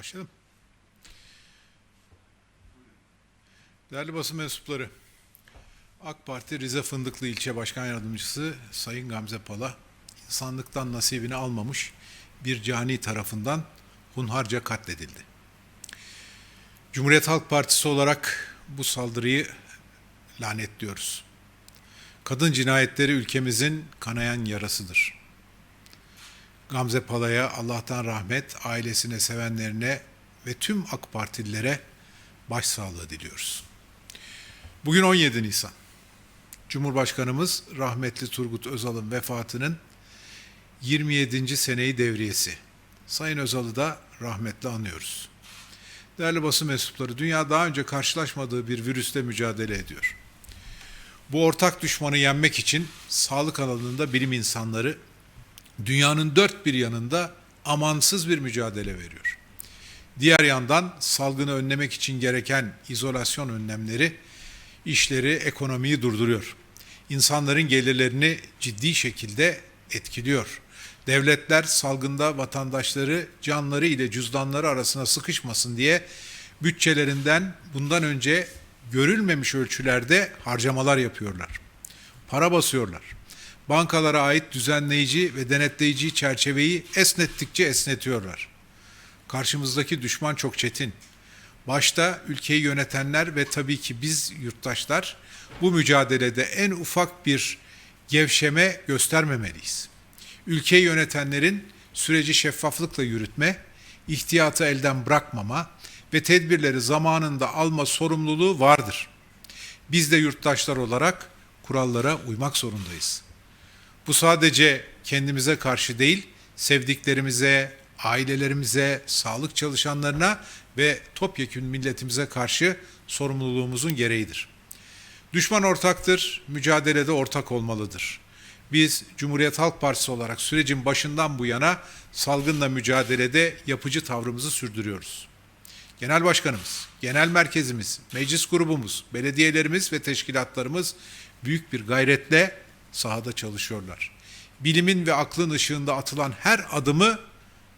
Başlayalım. Değerli basın mensupları, AK Parti Rize Fındıklı İlçe Başkan Yardımcısı Sayın Gamze Pala, insanlıktan nasibini almamış bir cani tarafından hunharca katledildi. Cumhuriyet Halk Partisi olarak bu saldırıyı lanetliyoruz. Kadın cinayetleri ülkemizin kanayan yarasıdır. Gamze Pala'ya Allah'tan rahmet, ailesine, sevenlerine ve tüm AK Partililere başsağlığı diliyoruz. Bugün 17 Nisan. Cumhurbaşkanımız rahmetli Turgut Özal'ın vefatının 27. seneyi devriyesi. Sayın Özal'ı da rahmetle anıyoruz. Değerli basın mensupları, dünya daha önce karşılaşmadığı bir virüsle mücadele ediyor. Bu ortak düşmanı yenmek için sağlık alanında bilim insanları dünyanın dört bir yanında amansız bir mücadele veriyor. Diğer yandan salgını önlemek için gereken izolasyon önlemleri işleri, ekonomiyi durduruyor. İnsanların gelirlerini ciddi şekilde etkiliyor. Devletler salgında vatandaşları canları ile cüzdanları arasına sıkışmasın diye bütçelerinden bundan önce görülmemiş ölçülerde harcamalar yapıyorlar. Para basıyorlar. Bankalara ait düzenleyici ve denetleyici çerçeveyi esnettikçe esnetiyorlar. Karşımızdaki düşman çok çetin. Başta ülkeyi yönetenler ve tabii ki biz yurttaşlar bu mücadelede en ufak bir gevşeme göstermemeliyiz. Ülkeyi yönetenlerin süreci şeffaflıkla yürütme, ihtiyatı elden bırakmama ve tedbirleri zamanında alma sorumluluğu vardır. Biz de yurttaşlar olarak kurallara uymak zorundayız. Bu sadece kendimize karşı değil, sevdiklerimize, ailelerimize, sağlık çalışanlarına ve topyekün milletimize karşı sorumluluğumuzun gereğidir. Düşman ortaktır, mücadelede ortak olmalıdır. Biz Cumhuriyet Halk Partisi olarak sürecin başından bu yana salgınla mücadelede yapıcı tavrımızı sürdürüyoruz. Genel Başkanımız, Genel Merkezimiz, Meclis Grubumuz, belediyelerimiz ve teşkilatlarımız büyük bir gayretle sahada çalışıyorlar. Bilimin ve aklın ışığında atılan her adımı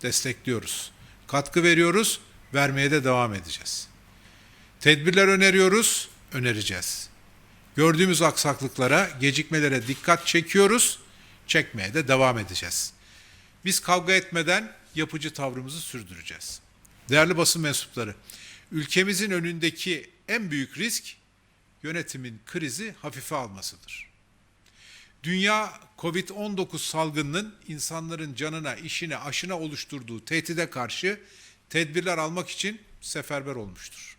destekliyoruz. Katkı veriyoruz, vermeye de devam edeceğiz. Tedbirler öneriyoruz, önereceğiz. Gördüğümüz aksaklıklara, gecikmelere dikkat çekiyoruz, çekmeye de devam edeceğiz. Biz kavga etmeden yapıcı tavrımızı sürdüreceğiz. Değerli basın mensupları, ülkemizin önündeki en büyük risk yönetimin krizi hafife almasıdır. Dünya Covid-19 salgınının insanların canına, işine, aşına oluşturduğu tehdide karşı tedbirler almak için seferber olmuştur.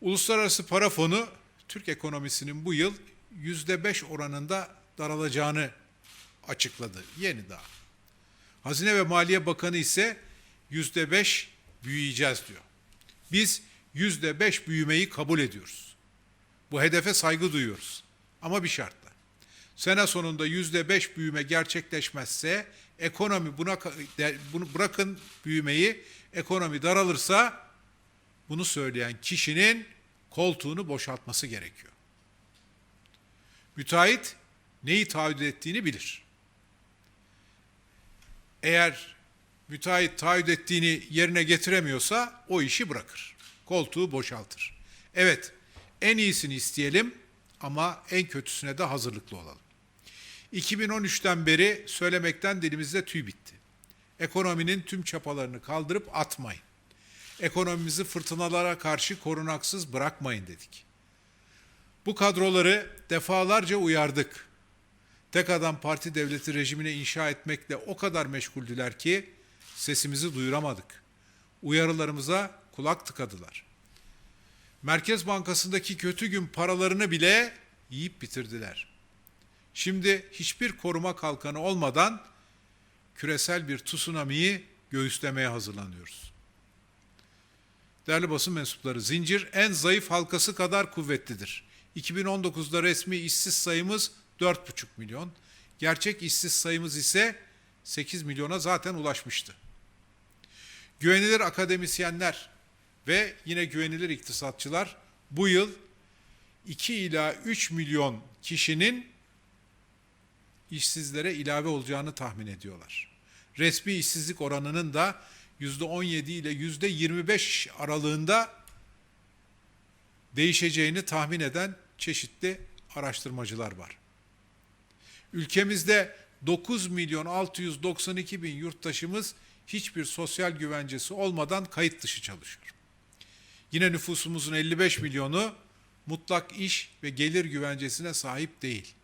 Uluslararası Para Fonu Türk ekonomisinin bu yıl yüzde beş oranında daralacağını açıkladı. Yeni daha. Hazine ve Maliye Bakanı ise yüzde beş büyüyeceğiz diyor. Biz yüzde beş büyümeyi kabul ediyoruz. Bu hedefe saygı duyuyoruz. Ama bir şartla. Sene sonunda yüzde beş büyüme gerçekleşmezse ekonomi buna bunu bırakın büyümeyi ekonomi daralırsa bunu söyleyen kişinin koltuğunu boşaltması gerekiyor. Müteahhit neyi taahhüt ettiğini bilir. Eğer müteahhit taahhüt ettiğini yerine getiremiyorsa o işi bırakır. Koltuğu boşaltır. Evet, en iyisini isteyelim ama en kötüsüne de hazırlıklı olalım. 2013'ten beri söylemekten dilimizde tüy bitti. Ekonominin tüm çapalarını kaldırıp atmayın. Ekonomimizi fırtınalara karşı korunaksız bırakmayın dedik. Bu kadroları defalarca uyardık. Tek adam parti devleti rejimine inşa etmekle o kadar meşguldüler ki sesimizi duyuramadık. Uyarılarımıza kulak tıkadılar. Merkez Bankası'ndaki kötü gün paralarını bile yiyip bitirdiler. Şimdi hiçbir koruma kalkanı olmadan küresel bir tsunami'yi göğüslemeye hazırlanıyoruz. Değerli basın mensupları, zincir en zayıf halkası kadar kuvvetlidir. 2019'da resmi işsiz sayımız 4,5 milyon. Gerçek işsiz sayımız ise 8 milyona zaten ulaşmıştı. Güvenilir akademisyenler ve yine güvenilir iktisatçılar bu yıl 2 ila 3 milyon kişinin işsizlere ilave olacağını tahmin ediyorlar. Resmi işsizlik oranının da %17 ile %25 aralığında değişeceğini tahmin eden çeşitli araştırmacılar var. Ülkemizde 9 milyon 692 bin yurttaşımız hiçbir sosyal güvencesi olmadan kayıt dışı çalışıyor. Yine nüfusumuzun 55 milyonu mutlak iş ve gelir güvencesine sahip değil.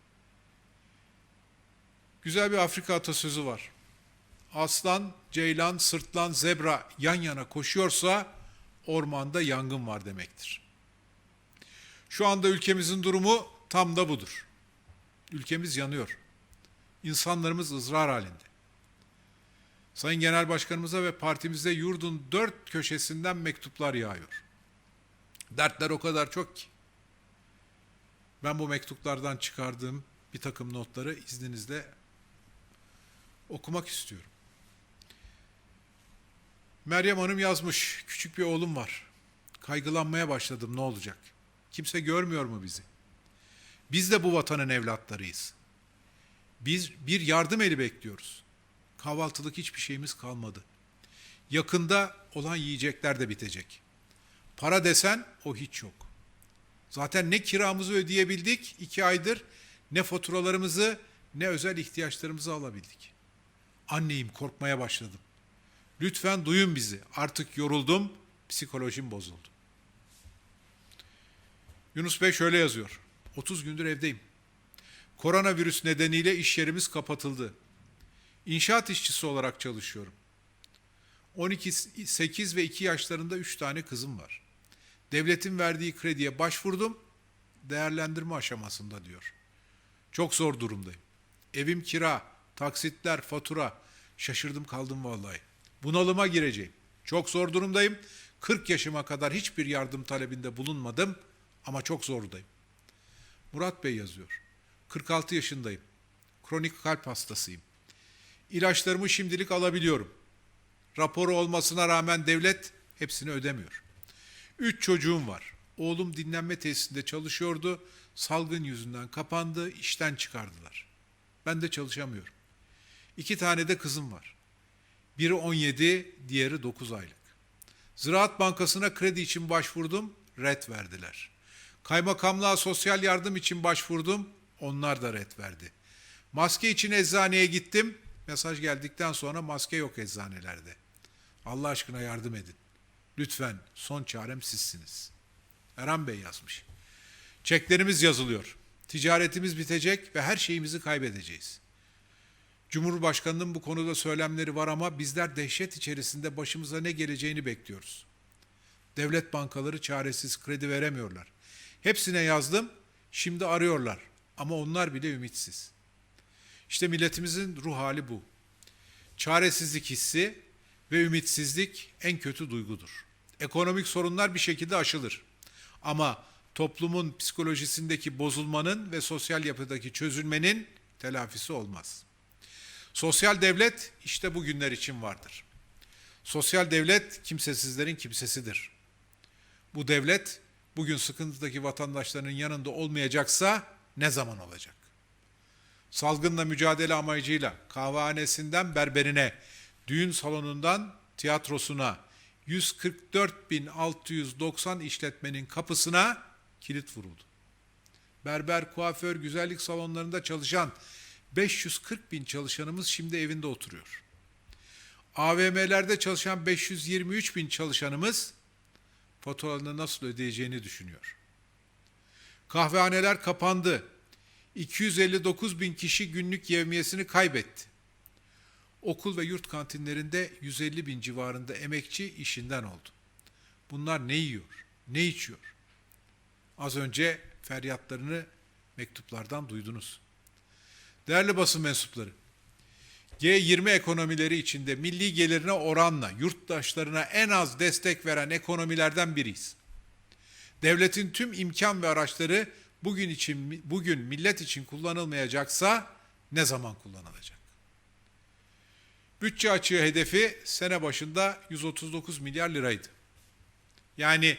Güzel bir Afrika atasözü var. Aslan, ceylan, sırtlan, zebra yan yana koşuyorsa ormanda yangın var demektir. Şu anda ülkemizin durumu tam da budur. Ülkemiz yanıyor. İnsanlarımız ızrar halinde. Sayın Genel Başkanımıza ve partimize yurdun dört köşesinden mektuplar yağıyor. Dertler o kadar çok ki. Ben bu mektuplardan çıkardığım bir takım notları izninizle okumak istiyorum. Meryem Hanım yazmış, küçük bir oğlum var. Kaygılanmaya başladım ne olacak? Kimse görmüyor mu bizi? Biz de bu vatanın evlatlarıyız. Biz bir yardım eli bekliyoruz. Kahvaltılık hiçbir şeyimiz kalmadı. Yakında olan yiyecekler de bitecek. Para desen o hiç yok. Zaten ne kiramızı ödeyebildik iki aydır, ne faturalarımızı, ne özel ihtiyaçlarımızı alabildik. Anneyim korkmaya başladım. Lütfen duyun bizi. Artık yoruldum, psikolojim bozuldu. Yunus Bey şöyle yazıyor. 30 gündür evdeyim. Koronavirüs nedeniyle iş yerimiz kapatıldı. İnşaat işçisi olarak çalışıyorum. 12, 8 ve 2 yaşlarında 3 tane kızım var. Devletin verdiği krediye başvurdum, değerlendirme aşamasında diyor. Çok zor durumdayım. Evim kira, taksitler, fatura. Şaşırdım kaldım vallahi. Bunalıma gireceğim. Çok zor durumdayım. 40 yaşıma kadar hiçbir yardım talebinde bulunmadım ama çok zordayım. Murat Bey yazıyor. 46 yaşındayım. Kronik kalp hastasıyım. İlaçlarımı şimdilik alabiliyorum. Raporu olmasına rağmen devlet hepsini ödemiyor. Üç çocuğum var. Oğlum dinlenme tesisinde çalışıyordu. Salgın yüzünden kapandı, işten çıkardılar. Ben de çalışamıyorum. İki tane de kızım var. Biri 17, diğeri 9 aylık. Ziraat Bankası'na kredi için başvurdum, red verdiler. Kaymakamlığa sosyal yardım için başvurdum, onlar da red verdi. Maske için eczaneye gittim, mesaj geldikten sonra maske yok eczanelerde. Allah aşkına yardım edin. Lütfen son çarem sizsiniz. Erhan Bey yazmış. Çeklerimiz yazılıyor. Ticaretimiz bitecek ve her şeyimizi kaybedeceğiz. Cumhurbaşkanının bu konuda söylemleri var ama bizler dehşet içerisinde başımıza ne geleceğini bekliyoruz. Devlet bankaları çaresiz kredi veremiyorlar. Hepsine yazdım, şimdi arıyorlar ama onlar bile ümitsiz. İşte milletimizin ruh hali bu. Çaresizlik hissi ve ümitsizlik en kötü duygudur. Ekonomik sorunlar bir şekilde aşılır. Ama toplumun psikolojisindeki bozulmanın ve sosyal yapıdaki çözülmenin telafisi olmaz. Sosyal devlet işte bu günler için vardır. Sosyal devlet kimsesizlerin kimsesidir. Bu devlet bugün sıkıntıdaki vatandaşların yanında olmayacaksa ne zaman olacak? Salgınla mücadele amacıyla kahvehanesinden berberine, düğün salonundan tiyatrosuna 144.690 işletmenin kapısına kilit vuruldu. Berber, kuaför, güzellik salonlarında çalışan 540 bin çalışanımız şimdi evinde oturuyor. AVM'lerde çalışan 523 bin çalışanımız faturalarını nasıl ödeyeceğini düşünüyor. Kahvehaneler kapandı. 259 bin kişi günlük yevmiyesini kaybetti. Okul ve yurt kantinlerinde 150 bin civarında emekçi işinden oldu. Bunlar ne yiyor, ne içiyor? Az önce feryatlarını mektuplardan duydunuz. Değerli basın mensupları, G20 ekonomileri içinde milli gelirine oranla yurttaşlarına en az destek veren ekonomilerden biriyiz. Devletin tüm imkan ve araçları bugün için bugün millet için kullanılmayacaksa ne zaman kullanılacak? Bütçe açığı hedefi sene başında 139 milyar liraydı. Yani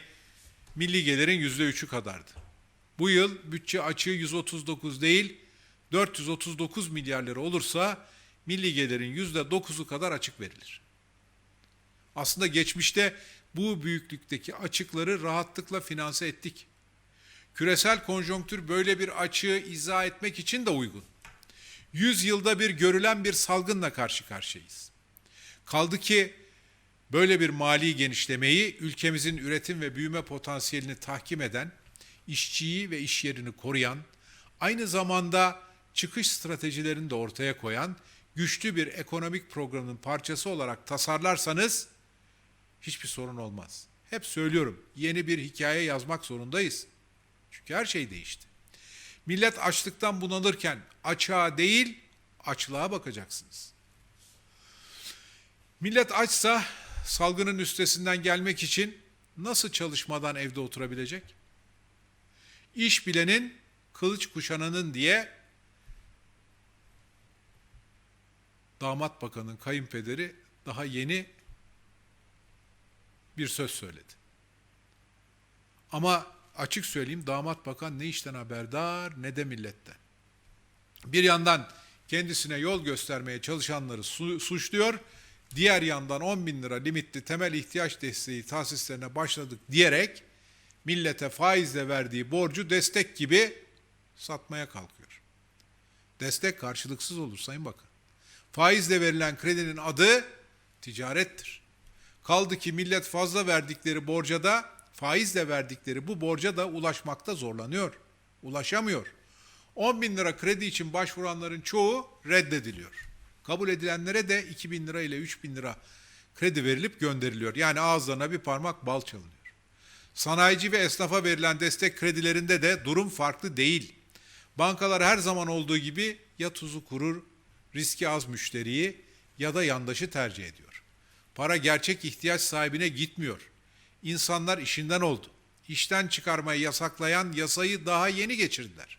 milli gelirin yüzde üçü kadardı. Bu yıl bütçe açığı 139 değil 439 milyar lira olursa milli gelirin yüzde dokuzu kadar açık verilir. Aslında geçmişte bu büyüklükteki açıkları rahatlıkla finanse ettik. Küresel konjonktür böyle bir açığı izah etmek için de uygun. 100 yılda bir görülen bir salgınla karşı karşıyayız. Kaldı ki böyle bir mali genişlemeyi ülkemizin üretim ve büyüme potansiyelini tahkim eden, işçiyi ve iş yerini koruyan, aynı zamanda çıkış stratejilerini de ortaya koyan güçlü bir ekonomik programın parçası olarak tasarlarsanız hiçbir sorun olmaz. Hep söylüyorum, yeni bir hikaye yazmak zorundayız. Çünkü her şey değişti. Millet açlıktan bunalırken açığa değil, açlığa bakacaksınız. Millet açsa salgının üstesinden gelmek için nasıl çalışmadan evde oturabilecek? İş bilenin, kılıç kuşananın diye damat bakanın kayınpederi daha yeni bir söz söyledi. Ama açık söyleyeyim damat bakan ne işten haberdar ne de milletten. Bir yandan kendisine yol göstermeye çalışanları su- suçluyor, diğer yandan 10 bin lira limitli temel ihtiyaç desteği tahsislerine başladık diyerek millete faizle verdiği borcu destek gibi satmaya kalkıyor. Destek karşılıksız olur Sayın Bakan. Faizle verilen kredinin adı ticarettir. Kaldı ki millet fazla verdikleri borca da faizle verdikleri bu borca da ulaşmakta zorlanıyor. Ulaşamıyor. 10 bin lira kredi için başvuranların çoğu reddediliyor. Kabul edilenlere de 2 bin lira ile 3 bin lira kredi verilip gönderiliyor. Yani ağızlarına bir parmak bal çalınıyor. Sanayici ve esnafa verilen destek kredilerinde de durum farklı değil. Bankalar her zaman olduğu gibi ya tuzu kurur, riski az müşteriyi ya da yandaşı tercih ediyor. Para gerçek ihtiyaç sahibine gitmiyor. İnsanlar işinden oldu. İşten çıkarmayı yasaklayan yasayı daha yeni geçirdiler.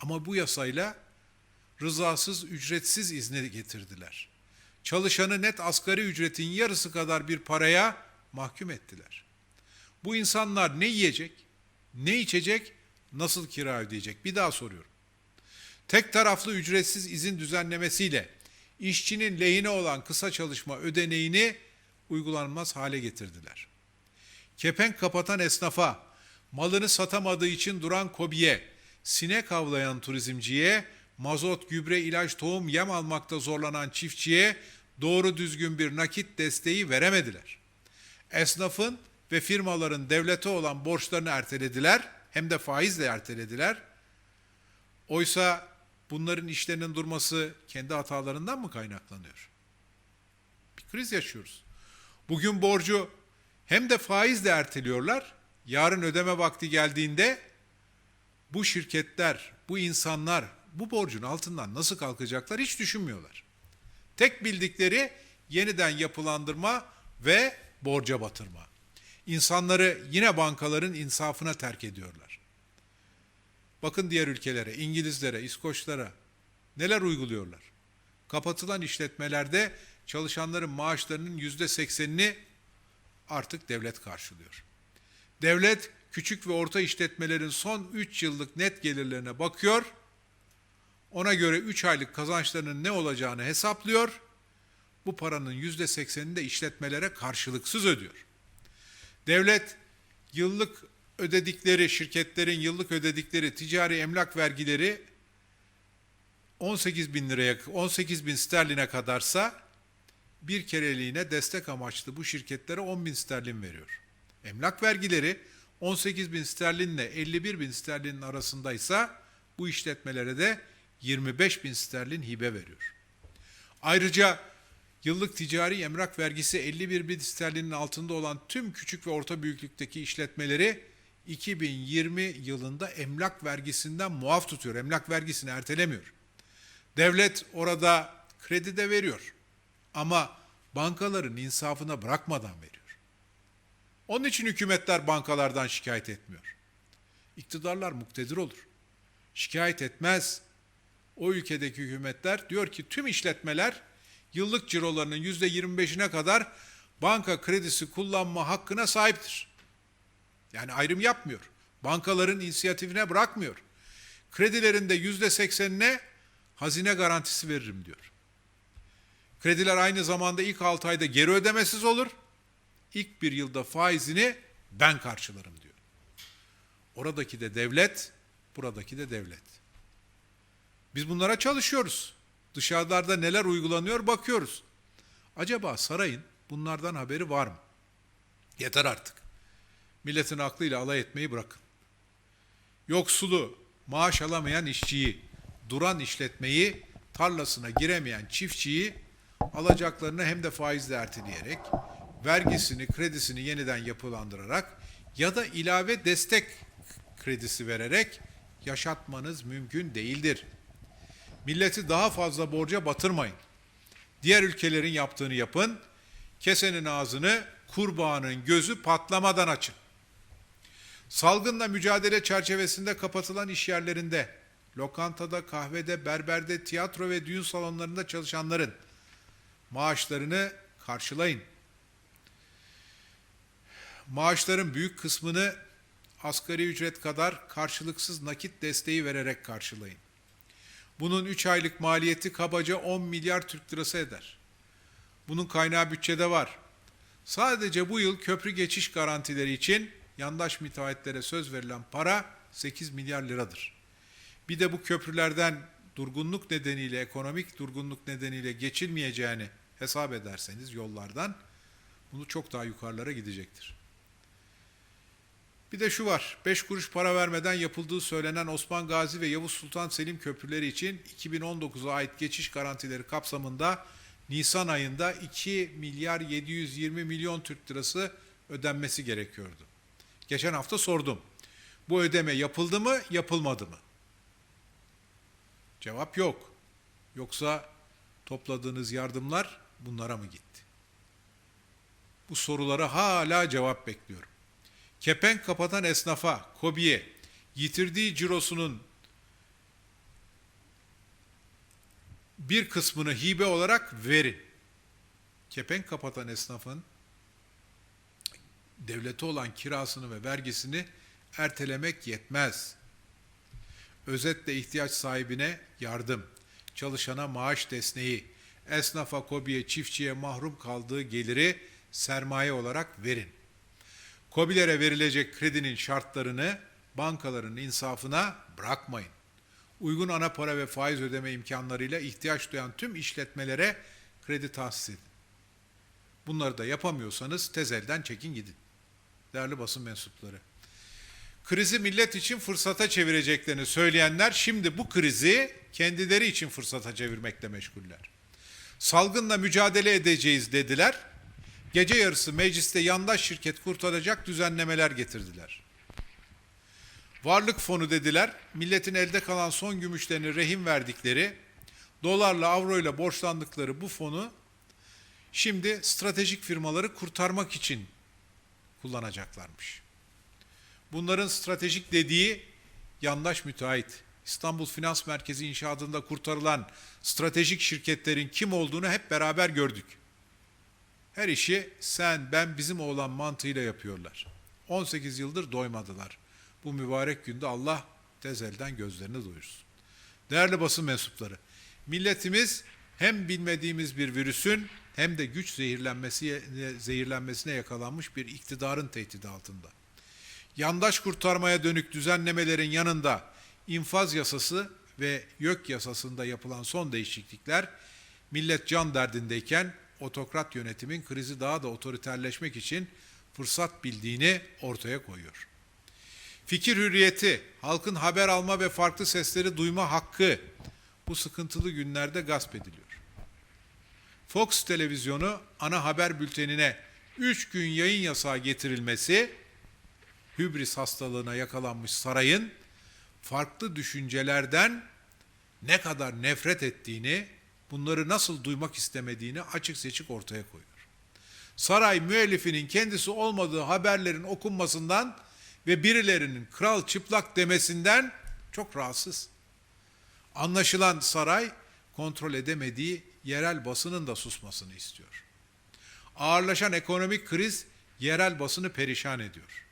Ama bu yasayla rızasız ücretsiz izni getirdiler. Çalışanı net asgari ücretin yarısı kadar bir paraya mahkum ettiler. Bu insanlar ne yiyecek, ne içecek, nasıl kira ödeyecek? Bir daha soruyorum. Tek taraflı ücretsiz izin düzenlemesiyle işçinin lehine olan kısa çalışma ödeneğini uygulanmaz hale getirdiler. Kepenk kapatan esnafa, malını satamadığı için duran kobiye, sinek avlayan turizmciye, mazot, gübre, ilaç, tohum, yem almakta zorlanan çiftçiye doğru düzgün bir nakit desteği veremediler. Esnafın ve firmaların devlete olan borçlarını ertelediler, hem de faizle ertelediler. Oysa bunların işlerinin durması kendi hatalarından mı kaynaklanıyor? Bir kriz yaşıyoruz. Bugün borcu hem de faizle erteliyorlar. Yarın ödeme vakti geldiğinde bu şirketler, bu insanlar bu borcun altından nasıl kalkacaklar hiç düşünmüyorlar. Tek bildikleri yeniden yapılandırma ve borca batırma. İnsanları yine bankaların insafına terk ediyorlar. Bakın diğer ülkelere, İngilizlere, İskoçlara neler uyguluyorlar. Kapatılan işletmelerde çalışanların maaşlarının yüzde seksenini artık devlet karşılıyor. Devlet küçük ve orta işletmelerin son 3 yıllık net gelirlerine bakıyor. Ona göre 3 aylık kazançlarının ne olacağını hesaplıyor. Bu paranın yüzde seksenini de işletmelere karşılıksız ödüyor. Devlet yıllık ödedikleri şirketlerin yıllık ödedikleri ticari emlak vergileri 18 bin liraya 18 bin sterline kadarsa bir kereliğine destek amaçlı bu şirketlere 10 bin sterlin veriyor. Emlak vergileri 18 bin sterlinle 51 bin sterlinin arasındaysa bu işletmelere de 25 bin sterlin hibe veriyor. Ayrıca yıllık ticari emlak vergisi 51 bin sterlinin altında olan tüm küçük ve orta büyüklükteki işletmeleri 2020 yılında emlak vergisinden muaf tutuyor. Emlak vergisini ertelemiyor. Devlet orada kredi de veriyor. Ama bankaların insafına bırakmadan veriyor. Onun için hükümetler bankalardan şikayet etmiyor. İktidarlar muktedir olur. Şikayet etmez. O ülkedeki hükümetler diyor ki tüm işletmeler yıllık cirolarının yüzde 25'ine kadar banka kredisi kullanma hakkına sahiptir. Yani ayrım yapmıyor. Bankaların inisiyatifine bırakmıyor. Kredilerinde yüzde seksenine hazine garantisi veririm diyor. Krediler aynı zamanda ilk 6 ayda geri ödemesiz olur. ilk bir yılda faizini ben karşılarım diyor. Oradaki de devlet, buradaki de devlet. Biz bunlara çalışıyoruz. Dışarılarda neler uygulanıyor bakıyoruz. Acaba sarayın bunlardan haberi var mı? Yeter artık. Milletin aklıyla alay etmeyi bırakın. Yoksulu, maaş alamayan işçiyi, duran işletmeyi, tarlasına giremeyen çiftçiyi alacaklarını hem de faizle erteleyerek, vergisini, kredisini yeniden yapılandırarak ya da ilave destek kredisi vererek yaşatmanız mümkün değildir. Milleti daha fazla borca batırmayın. Diğer ülkelerin yaptığını yapın. Kesenin ağzını kurbağanın gözü patlamadan açın. Salgınla mücadele çerçevesinde kapatılan iş yerlerinde, lokantada, kahvede, berberde, tiyatro ve düğün salonlarında çalışanların maaşlarını karşılayın. Maaşların büyük kısmını asgari ücret kadar karşılıksız nakit desteği vererek karşılayın. Bunun 3 aylık maliyeti kabaca 10 milyar Türk lirası eder. Bunun kaynağı bütçede var. Sadece bu yıl köprü geçiş garantileri için yandaş müteahhitlere söz verilen para 8 milyar liradır. Bir de bu köprülerden durgunluk nedeniyle, ekonomik durgunluk nedeniyle geçilmeyeceğini hesap ederseniz yollardan bunu çok daha yukarılara gidecektir. Bir de şu var, 5 kuruş para vermeden yapıldığı söylenen Osman Gazi ve Yavuz Sultan Selim köprüleri için 2019'a ait geçiş garantileri kapsamında Nisan ayında 2 milyar 720 milyon Türk lirası ödenmesi gerekiyordu. Geçen hafta sordum. Bu ödeme yapıldı mı, yapılmadı mı? Cevap yok. Yoksa topladığınız yardımlar bunlara mı gitti? Bu sorulara hala cevap bekliyorum. Kepenk kapatan esnafa, KOBİ'ye yitirdiği cirosunun bir kısmını hibe olarak verin. Kepenk kapatan esnafın devlete olan kirasını ve vergisini ertelemek yetmez. Özetle ihtiyaç sahibine yardım, çalışana maaş desteği, esnafa, kobiye, çiftçiye mahrum kaldığı geliri sermaye olarak verin. Kobilere verilecek kredinin şartlarını bankaların insafına bırakmayın. Uygun ana para ve faiz ödeme imkanlarıyla ihtiyaç duyan tüm işletmelere kredi tahsis edin. Bunları da yapamıyorsanız tez elden çekin gidin. Değerli basın mensupları. Krizi millet için fırsata çevireceklerini söyleyenler şimdi bu krizi kendileri için fırsata çevirmekle meşguller. Salgınla mücadele edeceğiz dediler. Gece yarısı mecliste yandaş şirket kurtaracak düzenlemeler getirdiler. Varlık fonu dediler. Milletin elde kalan son gümüşlerini rehin verdikleri, dolarla, avroyla borçlandıkları bu fonu şimdi stratejik firmaları kurtarmak için kullanacaklarmış. Bunların stratejik dediği yandaş müteahhit. İstanbul Finans Merkezi inşaatında kurtarılan stratejik şirketlerin kim olduğunu hep beraber gördük. Her işi sen, ben, bizim oğlan mantığıyla yapıyorlar. 18 yıldır doymadılar. Bu mübarek günde Allah tezelden gözlerini doyursun. Değerli basın mensupları, milletimiz hem bilmediğimiz bir virüsün hem de güç zehirlenmesi zehirlenmesine yakalanmış bir iktidarın tehdidi altında. Yandaş kurtarmaya dönük düzenlemelerin yanında infaz yasası ve YÖK yasasında yapılan son değişiklikler millet can derdindeyken otokrat yönetimin krizi daha da otoriterleşmek için fırsat bildiğini ortaya koyuyor. Fikir hürriyeti, halkın haber alma ve farklı sesleri duyma hakkı bu sıkıntılı günlerde gasp ediliyor. Fox televizyonu ana haber bültenine 3 gün yayın yasağı getirilmesi hübris hastalığına yakalanmış sarayın farklı düşüncelerden ne kadar nefret ettiğini, bunları nasıl duymak istemediğini açık seçik ortaya koyuyor. Saray müellifinin kendisi olmadığı haberlerin okunmasından ve birilerinin kral çıplak demesinden çok rahatsız. Anlaşılan saray kontrol edemediği yerel basının da susmasını istiyor. Ağırlaşan ekonomik kriz yerel basını perişan ediyor.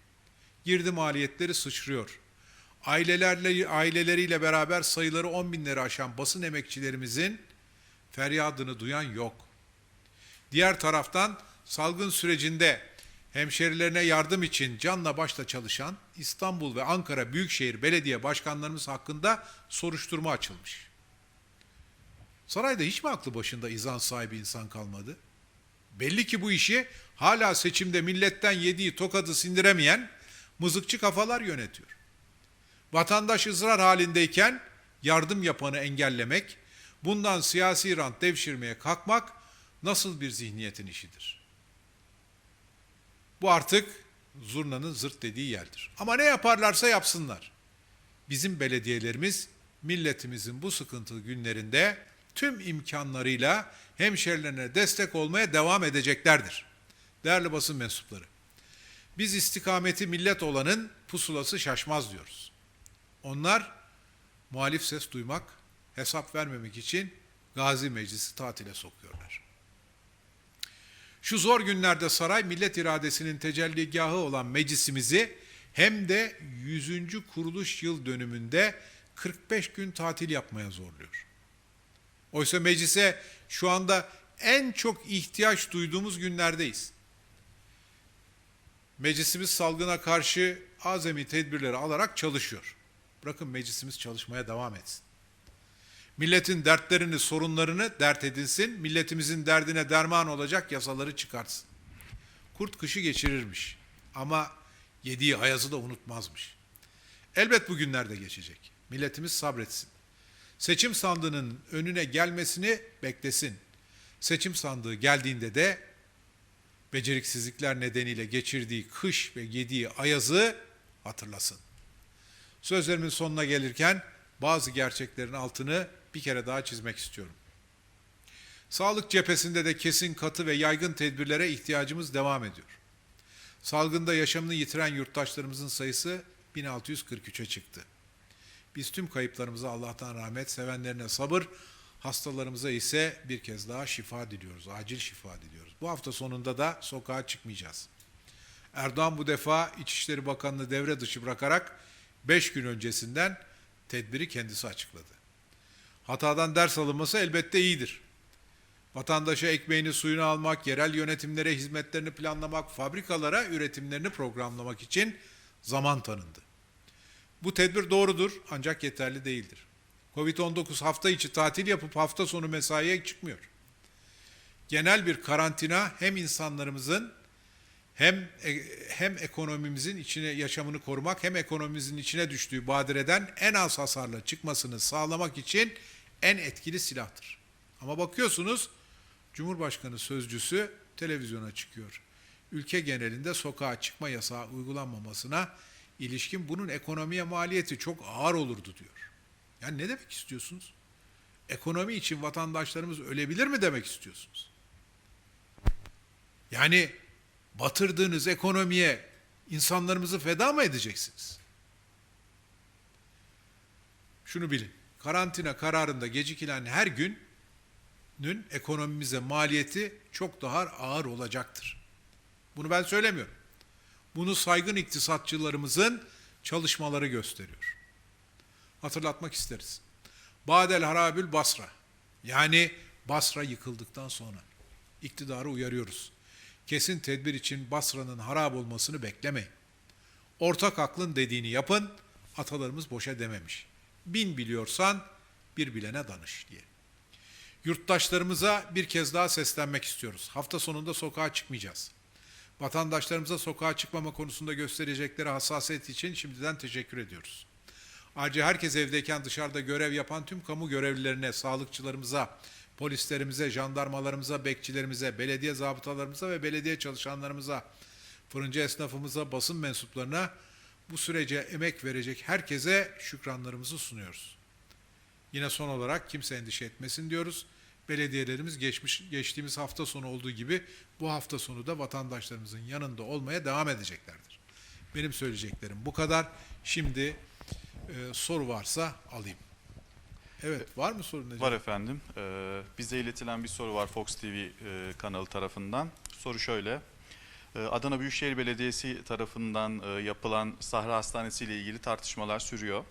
Girdi maliyetleri sıçrıyor. Ailelerle, aileleriyle beraber sayıları 10 binleri aşan basın emekçilerimizin feryadını duyan yok. Diğer taraftan salgın sürecinde hemşerilerine yardım için canla başla çalışan İstanbul ve Ankara Büyükşehir Belediye Başkanlarımız hakkında soruşturma açılmış. Sarayda hiç mi aklı başında izan sahibi insan kalmadı? Belli ki bu işi hala seçimde milletten yediği tokadı sindiremeyen mızıkçı kafalar yönetiyor. Vatandaş ızrar halindeyken yardım yapanı engellemek, bundan siyasi rant devşirmeye kalkmak nasıl bir zihniyetin işidir? Bu artık zurnanın zırt dediği yerdir. Ama ne yaparlarsa yapsınlar. Bizim belediyelerimiz milletimizin bu sıkıntılı günlerinde tüm imkanlarıyla hemşerilerine destek olmaya devam edeceklerdir. Değerli basın mensupları, biz istikameti millet olanın pusulası şaşmaz diyoruz. Onlar muhalif ses duymak, hesap vermemek için Gazi Meclisi tatile sokuyorlar. Şu zor günlerde saray millet iradesinin tecelligahı olan meclisimizi hem de 100. kuruluş yıl dönümünde 45 gün tatil yapmaya zorluyor. Oysa meclise şu anda en çok ihtiyaç duyduğumuz günlerdeyiz. Meclisimiz salgına karşı azami tedbirleri alarak çalışıyor. Bırakın meclisimiz çalışmaya devam etsin. Milletin dertlerini, sorunlarını dert edinsin, milletimizin derdine derman olacak yasaları çıkartsın. Kurt kışı geçirirmiş ama yediği ayazı da unutmazmış. Elbet bu günler de geçecek. Milletimiz sabretsin. Seçim sandığının önüne gelmesini beklesin. Seçim sandığı geldiğinde de beceriksizlikler nedeniyle geçirdiği kış ve yediği ayazı hatırlasın. Sözlerimin sonuna gelirken bazı gerçeklerin altını bir kere daha çizmek istiyorum. Sağlık cephesinde de kesin katı ve yaygın tedbirlere ihtiyacımız devam ediyor. Salgında yaşamını yitiren yurttaşlarımızın sayısı 1643'e çıktı. Biz tüm kayıplarımıza Allah'tan rahmet, sevenlerine sabır, hastalarımıza ise bir kez daha şifa diliyoruz, acil şifa diliyoruz. Bu hafta sonunda da sokağa çıkmayacağız. Erdoğan bu defa İçişleri Bakanlığı devre dışı bırakarak 5 gün öncesinden tedbiri kendisi açıkladı. Hatadan ders alınması elbette iyidir. Vatandaşa ekmeğini suyunu almak, yerel yönetimlere hizmetlerini planlamak, fabrikalara üretimlerini programlamak için zaman tanındı. Bu tedbir doğrudur ancak yeterli değildir. Covid-19 hafta içi tatil yapıp hafta sonu mesaiye çıkmıyor. Genel bir karantina hem insanlarımızın hem e, hem ekonomimizin içine yaşamını korumak hem ekonomimizin içine düştüğü badireden en az hasarla çıkmasını sağlamak için en etkili silahtır. Ama bakıyorsunuz Cumhurbaşkanı sözcüsü televizyona çıkıyor. Ülke genelinde sokağa çıkma yasağı uygulanmamasına ilişkin bunun ekonomiye maliyeti çok ağır olurdu diyor. Yani ne demek istiyorsunuz? Ekonomi için vatandaşlarımız ölebilir mi demek istiyorsunuz? Yani batırdığınız ekonomiye insanlarımızı feda mı edeceksiniz? Şunu bilin. Karantina kararında gecikilen her günün ekonomimize maliyeti çok daha ağır olacaktır. Bunu ben söylemiyorum. Bunu saygın iktisatçılarımızın çalışmaları gösteriyor. Hatırlatmak isteriz. Badel Harabül Basra. Yani Basra yıkıldıktan sonra iktidarı uyarıyoruz. Kesin tedbir için Basra'nın harap olmasını beklemeyin. Ortak aklın dediğini yapın, atalarımız boşa dememiş. Bin biliyorsan bir bilene danış diye. Yurttaşlarımıza bir kez daha seslenmek istiyoruz. Hafta sonunda sokağa çıkmayacağız. Vatandaşlarımıza sokağa çıkmama konusunda gösterecekleri hassasiyet için şimdiden teşekkür ediyoruz. Ayrıca herkes evdeyken dışarıda görev yapan tüm kamu görevlilerine, sağlıkçılarımıza, polislerimize, jandarmalarımıza, bekçilerimize, belediye zabıtalarımıza ve belediye çalışanlarımıza, fırıncı esnafımıza, basın mensuplarına bu sürece emek verecek herkese şükranlarımızı sunuyoruz. Yine son olarak kimse endişe etmesin diyoruz. Belediyelerimiz geçmiş geçtiğimiz hafta sonu olduğu gibi bu hafta sonu da vatandaşlarımızın yanında olmaya devam edeceklerdir. Benim söyleyeceklerim bu kadar. Şimdi e, soru varsa alayım. Evet, var mı sorun? Necip? Var efendim. Ee, bize iletilen bir soru var Fox TV e, kanalı tarafından. Soru şöyle. Ee, Adana Büyükşehir Belediyesi tarafından e, yapılan Sahra Hastanesi ile ilgili tartışmalar sürüyor.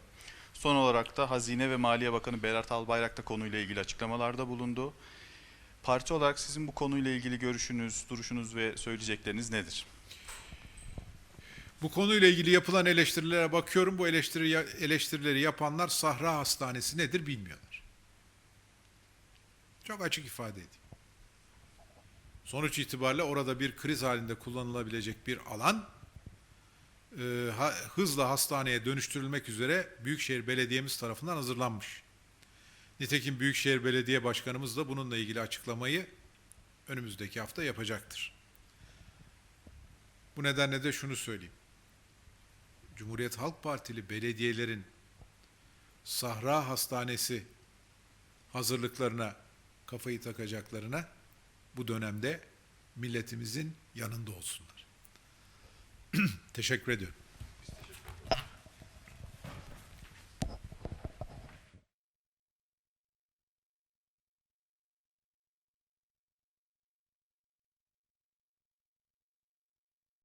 Son olarak da Hazine ve Maliye Bakanı Berat Albayrak da konuyla ilgili açıklamalarda bulundu. Parti olarak sizin bu konuyla ilgili görüşünüz, duruşunuz ve söyleyecekleriniz nedir? Bu konuyla ilgili yapılan eleştirilere bakıyorum. Bu eleştiri, eleştirileri yapanlar Sahra Hastanesi nedir bilmiyorlar. Çok açık ifade edeyim. Sonuç itibariyle orada bir kriz halinde kullanılabilecek bir alan e, ha- hızla hastaneye dönüştürülmek üzere Büyükşehir Belediye'miz tarafından hazırlanmış. Nitekim Büyükşehir Belediye Başkanımız da bununla ilgili açıklamayı önümüzdeki hafta yapacaktır. Bu nedenle de şunu söyleyeyim. Cumhuriyet Halk Partili belediyelerin Sahra Hastanesi hazırlıklarına kafayı takacaklarına bu dönemde milletimizin yanında olsunlar. Teşekkür ediyorum.